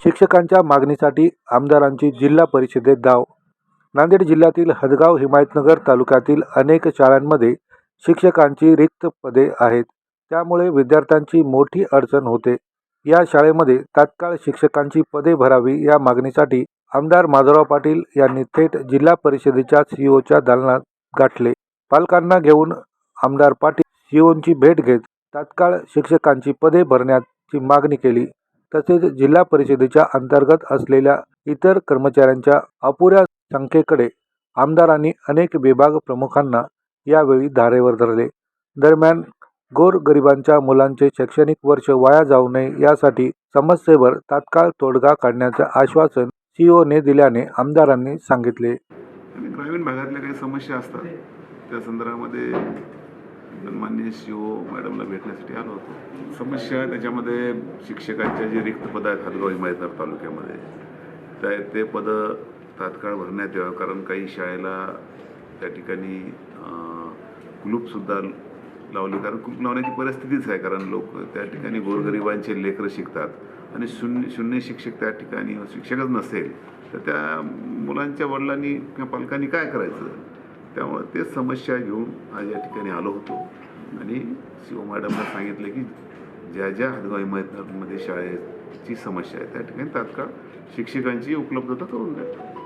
शिक्षकांच्या मागणीसाठी आमदारांची जिल्हा परिषदेत धाव. नांदेड जिल्ह्यातील हदगाव हिमायतनगर तालुक्यातील अनेक शाळांमध्ये शिक्षकांची रिक्त पदे आहेत. त्यामुळे विद्यार्थ्यांची मोठी अडचण होते. या शाळेमध्ये तात्काळ शिक्षकांची पदे भरावी या मागणीसाठी आमदार माधवराव पाटील यांनी थेट जिल्हा परिषदेच्या सीओच्या दालनात गाठले. पालकांना घेऊन आमदार पाटील सीओंची भेट घेत तात्काळ शिक्षकांची पदे भरण्याची मागणी केली. तसेच जिल्हा परिषदेच्या अंतर्गत असलेल्या इतर कर्मचाऱ्यांच्या अपुऱ्या संख्येकडे आमदारांनी अनेक विभाग प्रमुखांना यावेळी धारेवर धरले दरम्यान गोरगरिबांच्या मुलांचे शैक्षणिक वर्ष वाया जाऊ नये यासाठी समस्येवर तात्काळ तोडगा काढण्याचं आश्वासन सीओने दिल्याने आमदारांनी सांगितले. आणि ग्रामीण भागातल्या काही समस्या असतात त्या संदर्भामध्ये माननीय सी ओ मॅडमला भेटण्यासाठी आलो होतो. समस्या त्याच्यामध्ये शिक्षकांच्या जे रिक्त पदं आहेत हदगाव हिमायतनगर तालुक्यामध्ये त्या ते पदं तात्काळ भरण्यात यावं कारण काही शाळेला त्या ठिकाणी कुलूपसुद्धा लावली कारण कुलूप लावण्याची परिस्थितीच आहे कारण लोक त्या ठिकाणी गोरगरिबांचे लेकरं शिकतात आणि शून्य शून्य शिक्षक त्या ठिकाणी शिक्षकच नसेल तर त्या मुलांच्या वडिलांनी किंवा पालकांनी काय करायचं? त्यामुळे ते समस्या घेऊन आज या ठिकाणी आलो होतो. आणि शिव ओ मॅडमला सांगितलं की ज्या ज्या हदगाव हिमायतनगरमध्ये शाळेची समस्या आहे त्या ठिकाणी तात्काळ शिक्षकांची उपलब्धता करून द्या.